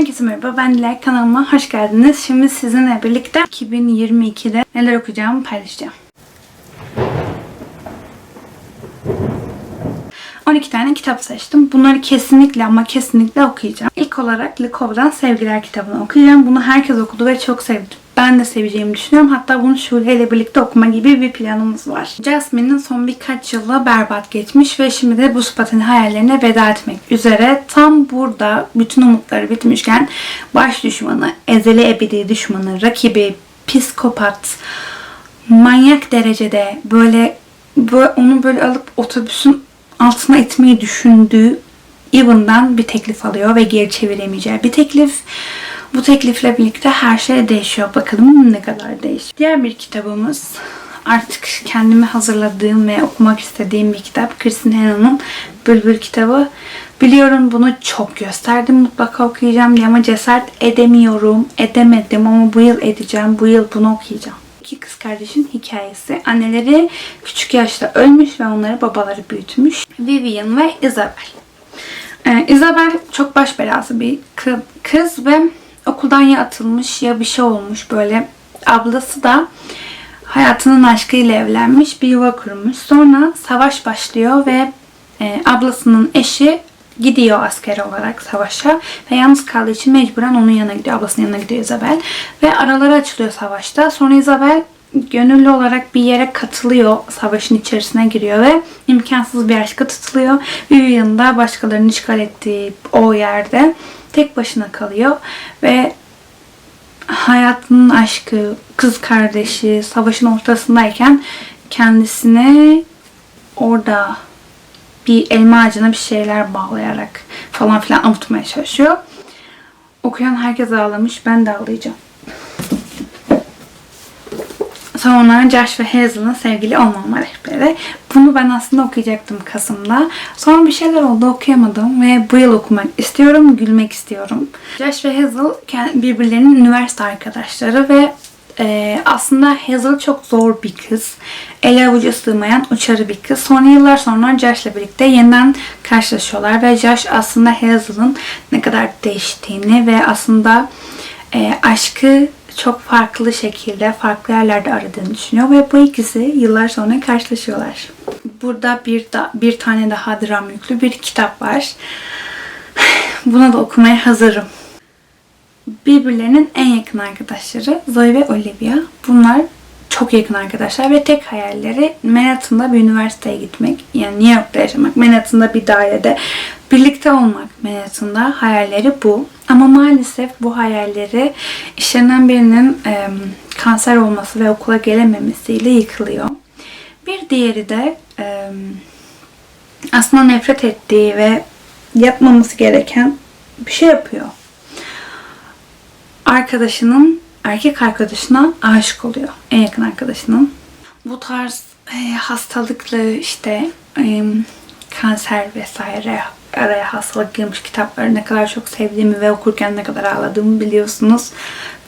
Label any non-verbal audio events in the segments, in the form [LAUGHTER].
Herkese merhaba, ben Dilek. Kanalıma hoş geldiniz. Şimdi sizinle birlikte 2022'de neler okuyacağımı paylaşacağım. 12 tane kitap seçtim. Bunları kesinlikle ama kesinlikle okuyacağım. İlk olarak Likov'dan Sevgiler kitabını okuyacağım. Bunu herkes okudu ve çok sevdi. Ben de seveceğimi düşünüyorum. Hatta bunu Şule ile birlikte okuma gibi bir planımız var. Jasmine'in son birkaç yılı berbat geçmiş ve şimdi de bu spatın hayallerine veda etmek üzere. Tam burada bütün umutları bitmişken baş düşmanı, ezeli ebedi düşmanı, rakibi, psikopat, manyak derecede böyle, böyle onu böyle alıp otobüsün altına itmeyi düşündüğü Evan'dan bir teklif alıyor ve geri çeviremeyeceği bir teklif. Bu teklifle birlikte her şey değişiyor. Bakalım ne kadar değişiyor. Diğer bir kitabımız artık kendimi hazırladığım ve okumak istediğim bir kitap. Kristin Hannah'ın Bülbül kitabı. Biliyorum bunu çok gösterdim mutlaka okuyacağım diye ama cesaret edemiyorum. Edemedim ama bu yıl edeceğim. Bu yıl bunu okuyacağım. İki kız kardeşin hikayesi. Anneleri küçük yaşta ölmüş ve onları babaları büyütmüş. Vivian ve Isabel. Ee, Isabel çok baş belası bir kı- kız ve okuldan ya atılmış ya bir şey olmuş böyle. Ablası da hayatının aşkıyla evlenmiş, bir yuva kurmuş. Sonra savaş başlıyor ve e, ablasının eşi gidiyor asker olarak savaşa ve yalnız kaldığı için mecburen onun yanına gidiyor. Ablasının yanına gidiyor Isabel. Ve araları açılıyor savaşta. Sonra Isabel gönüllü olarak bir yere katılıyor. Savaşın içerisine giriyor ve imkansız bir aşka tutuluyor. Vivian da başkalarının işgal ettiği o yerde tek başına kalıyor ve hayatının aşkı, kız kardeşi savaşın ortasındayken kendisine orada bir elma ağacına bir şeyler bağlayarak falan filan avutmaya çalışıyor. Okuyan herkes ağlamış. Ben de ağlayacağım. Sonra Josh ve Hazel'ın sevgili olmama rehberi. Bunu ben aslında okuyacaktım Kasım'da. Sonra bir şeyler oldu okuyamadım ve bu yıl okumak istiyorum, gülmek istiyorum. Josh ve Hazel birbirlerinin üniversite arkadaşları ve e, aslında Hazel çok zor bir kız. Ele avuca sığmayan uçarı bir kız. Sonra yıllar sonra Josh'la birlikte yeniden karşılaşıyorlar ve Josh aslında Hazel'ın ne kadar değiştiğini ve aslında e, aşkı çok farklı şekilde farklı yerlerde aradığını düşünüyor ve bu ikisi yıllar sonra karşılaşıyorlar. Burada bir da, bir tane daha dram yüklü bir kitap var. Buna da okumaya hazırım. Birbirlerinin en yakın arkadaşları Zoe ve Olivia. Bunlar çok yakın arkadaşlar ve tek hayalleri Manhattan'da bir üniversiteye gitmek. Yani New York'ta yaşamak, Manhattan'da bir dairede birlikte olmak Manhattan'da hayalleri bu. Ama maalesef bu hayalleri işlerinden birinin e, kanser olması ve okula gelememesiyle yıkılıyor. Bir diğeri de e, aslında nefret ettiği ve yapmaması gereken bir şey yapıyor. Arkadaşının erkek arkadaşına aşık oluyor. En yakın arkadaşının. Bu tarz e, hastalıklı işte e, kanser vesaire araya hastalık girmiş kitapları ne kadar çok sevdiğimi ve okurken ne kadar ağladığımı biliyorsunuz.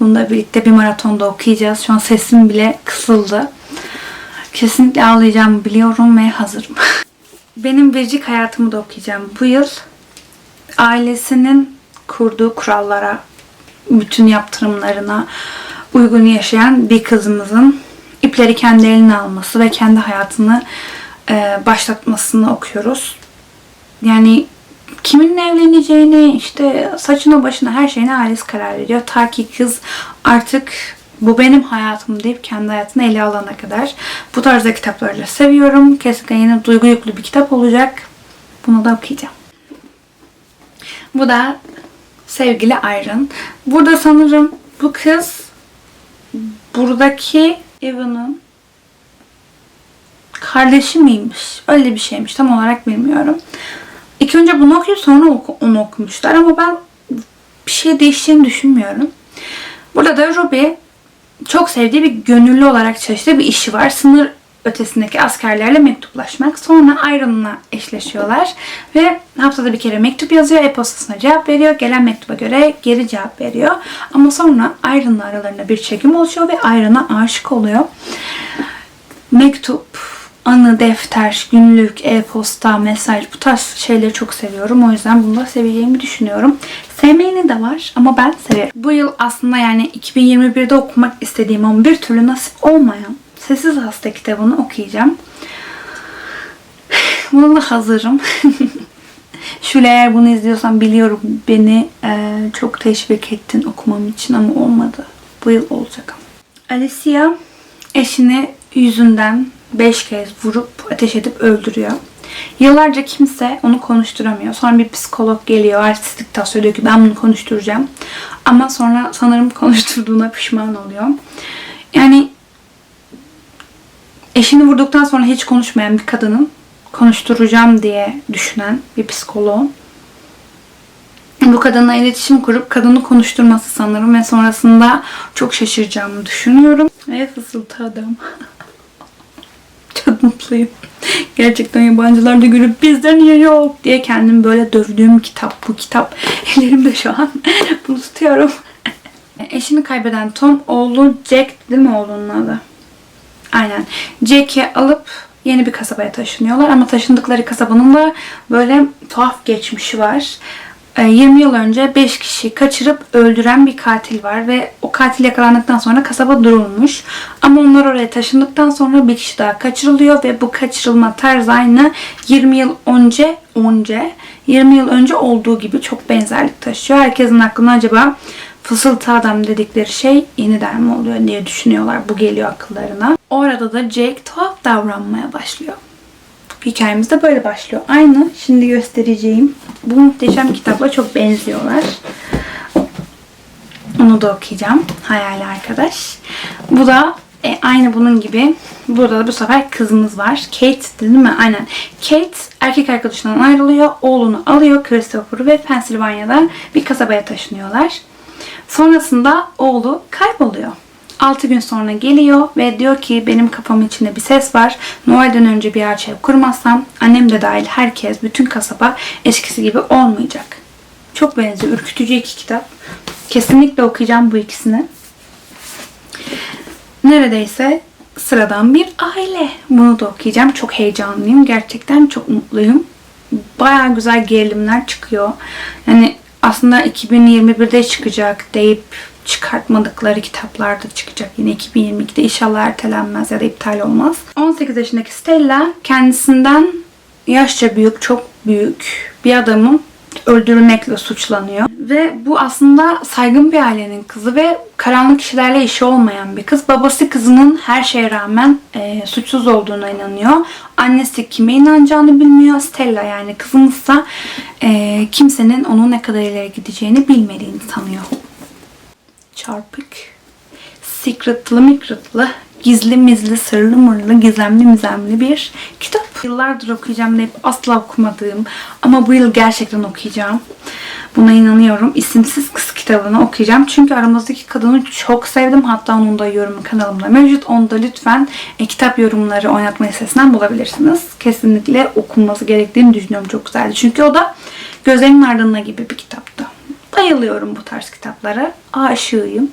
Bununla birlikte bir maratonda okuyacağız. Şu an sesim bile kısıldı. Kesinlikle ağlayacağımı biliyorum ve hazırım. [LAUGHS] Benim biricik hayatımı da okuyacağım. Bu yıl ailesinin kurduğu kurallara, bütün yaptırımlarına uygun yaşayan bir kızımızın ipleri kendi eline alması ve kendi hayatını başlatmasını okuyoruz. Yani kiminle evleneceğini, işte saçına başına her şeyine ailesi karar veriyor. Ta ki kız artık bu benim hayatım deyip kendi hayatını ele alana kadar. Bu tarzda kitapları da seviyorum. Kesinlikle yine duygu yüklü bir kitap olacak. Bunu da okuyacağım. Bu da sevgili Iron. Burada sanırım bu kız buradaki Evan'ın kardeşi miymiş? Öyle bir şeymiş. Tam olarak bilmiyorum. İlk önce bunu okuyup sonra onu okumuşlar ama ben bir şey değişeceğini düşünmüyorum. Burada da Ruby çok sevdiği bir gönüllü olarak çalıştığı bir işi var. Sınır ötesindeki askerlerle mektuplaşmak. Sonra Iron'la eşleşiyorlar ve haftada bir kere mektup yazıyor, e-postasına cevap veriyor. Gelen mektuba göre geri cevap veriyor. Ama sonra Iron'la aralarında bir çekim oluşuyor ve Iron'a aşık oluyor. Mektup anı, defter, günlük, e-posta, mesaj bu tarz şeyleri çok seviyorum. O yüzden bunu da seveceğimi düşünüyorum. Sevmeyeni de var ama ben severim. Bu yıl aslında yani 2021'de okumak istediğim ama bir türlü nasip olmayan Sessiz Hasta kitabını okuyacağım. [SIGHS] Buna da hazırım. [LAUGHS] Şule eğer bunu izliyorsan biliyorum beni e, çok teşvik ettin okumam için ama olmadı. Bu yıl olacak ama. Alicia eşini yüzünden 5 kez vurup ateş edip öldürüyor. Yıllarca kimse onu konuşturamıyor. Sonra bir psikolog geliyor, artistlik diyor ki ben bunu konuşturacağım. Ama sonra sanırım [LAUGHS] konuşturduğuna pişman oluyor. Yani eşini vurduktan sonra hiç konuşmayan bir kadının konuşturacağım diye düşünen bir psikolog bu kadınla iletişim kurup kadını konuşturması sanırım ve sonrasında çok şaşıracağımı düşünüyorum. Ve fısıltı adam. [LAUGHS] mutluyum. Gerçekten yabancılar da gülüp bizden niye yok diye kendimi böyle dövdüğüm kitap bu kitap. [LAUGHS] Ellerimde şu an. [LAUGHS] Bunu tutuyorum. [LAUGHS] Eşini kaybeden Tom oğlu Jack değil mi oğlunun adı? Aynen. Jack'i alıp yeni bir kasabaya taşınıyorlar ama taşındıkları kasabanın da böyle tuhaf geçmişi var. Ee, 20 yıl önce 5 kişi kaçırıp öldüren bir katil var ve o katil yakalandıktan sonra kasaba durulmuş. Ama onlar oraya taşındıktan sonra bir kişi daha kaçırılıyor ve bu kaçırılma tarzı aynı 20 yıl önce önce 20 yıl önce olduğu gibi çok benzerlik taşıyor. Herkesin aklına acaba fısıltı adam dedikleri şey yeniden mi oluyor diye düşünüyorlar. Bu geliyor akıllarına. Orada da Jake tuhaf davranmaya başlıyor. Hikayemiz de böyle başlıyor. Aynı şimdi göstereceğim bu muhteşem kitapla çok benziyorlar. Onu da okuyacağım. Hayali arkadaş. Bu da e, aynı bunun gibi. Burada da bu sefer kızımız var. Kate değil mi? Aynen. Kate erkek arkadaşından ayrılıyor. Oğlunu alıyor Christopher'ı ve Pennsylvania'da bir kasabaya taşınıyorlar. Sonrasında oğlu kayboluyor. 6 gün sonra geliyor ve diyor ki benim kafamın içinde bir ses var. Noel'den önce bir arşiv kurmazsam annem de dahil herkes, bütün kasaba eskisi gibi olmayacak. Çok benziyor. Ürkütücü iki kitap. Kesinlikle okuyacağım bu ikisini. Neredeyse sıradan bir aile. Bunu da okuyacağım. Çok heyecanlıyım. Gerçekten çok mutluyum. Baya güzel gerilimler çıkıyor. Yani aslında 2021'de çıkacak deyip çıkartmadıkları kitaplarda çıkacak. Yine 2022'de inşallah ertelenmez ya da iptal olmaz. 18 yaşındaki Stella kendisinden yaşça büyük, çok büyük bir adamın öldürülmekle suçlanıyor. Ve bu aslında saygın bir ailenin kızı ve karanlık kişilerle işi olmayan bir kız. Babası kızının her şeye rağmen e, suçsuz olduğuna inanıyor. Annesi kime inanacağını bilmiyor. Stella yani kızımızsa e, kimsenin onun ne kadar ileri gideceğini bilmediğini sanıyor çarpık, secretlı mikretlı, gizli mizli, sırlı mırlı, gizemli mizemli bir kitap. Yıllardır okuyacağım deyip asla okumadığım ama bu yıl gerçekten okuyacağım. Buna inanıyorum. İsimsiz Kız kitabını okuyacağım. Çünkü aramızdaki kadını çok sevdim. Hatta onun da yorumu kanalımda mevcut. Onu da lütfen e, kitap yorumları oynatma listesinden bulabilirsiniz. Kesinlikle okunması gerektiğini düşünüyorum. Çok güzeldi. Çünkü o da Gözlerimin Ardında gibi bir kitaptı. Bayılıyorum bu tarz kitaplara. Aşığıyım.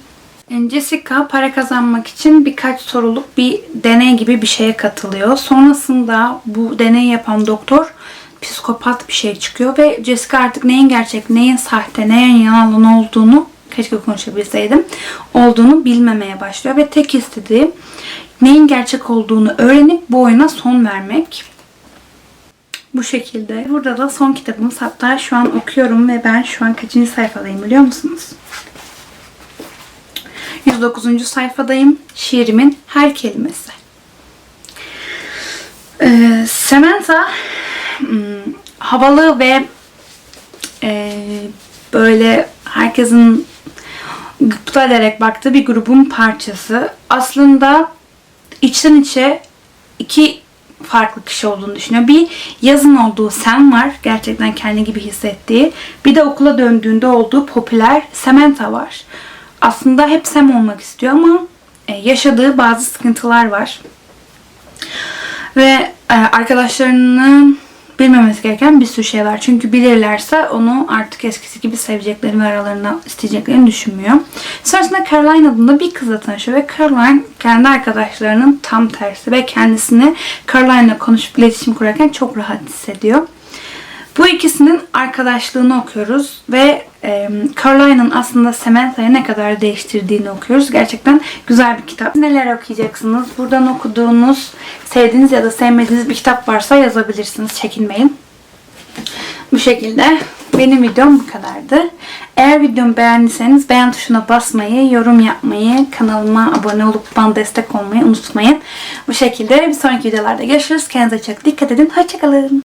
Yani Jessica para kazanmak için birkaç soruluk bir deney gibi bir şeye katılıyor. Sonrasında bu deney yapan doktor psikopat bir şey çıkıyor ve Jessica artık neyin gerçek, neyin sahte, neyin yalan olduğunu keşke konuşabilseydim olduğunu bilmemeye başlıyor ve tek istediği neyin gerçek olduğunu öğrenip bu oyuna son vermek. Bu şekilde. Burada da son kitabımız. Hatta şu an okuyorum ve ben şu an kaçıncı sayfadayım biliyor musunuz? 109. sayfadayım. Şiirimin her kelimesi. Ee, Samantha hmm, havalı ve e, böyle herkesin gıpta ederek baktığı bir grubun parçası. Aslında içten içe iki farklı kişi olduğunu düşünüyor. Bir yazın olduğu Sam var. Gerçekten kendi gibi hissettiği. Bir de okula döndüğünde olduğu popüler Samantha var. Aslında hep Sam olmak istiyor ama e, yaşadığı bazı sıkıntılar var. Ve e, arkadaşlarını bilmemesi gereken bir sürü şey var. Çünkü bilirlerse onu artık eskisi gibi seveceklerini ve aralarında isteyeceklerini düşünmüyor. Sonrasında Caroline adında bir kızla tanışıyor ve Caroline kendi arkadaşlarının tam tersi ve kendisini Caroline'la konuşup iletişim kurarken çok rahat hissediyor. Bu ikisinin arkadaşlığını okuyoruz ve e, Caroline'ın aslında Samantha'yı ne kadar değiştirdiğini okuyoruz. Gerçekten güzel bir kitap. Neler okuyacaksınız? Buradan okuduğunuz, sevdiğiniz ya da sevmediğiniz bir kitap varsa yazabilirsiniz. Çekinmeyin. Bu şekilde benim videom bu kadardı. Eğer videomu beğendiyseniz beğen tuşuna basmayı, yorum yapmayı, kanalıma abone olup bana destek olmayı unutmayın. Bu şekilde bir sonraki videolarda görüşürüz. Kendinize çok dikkat edin. Hoşçakalın.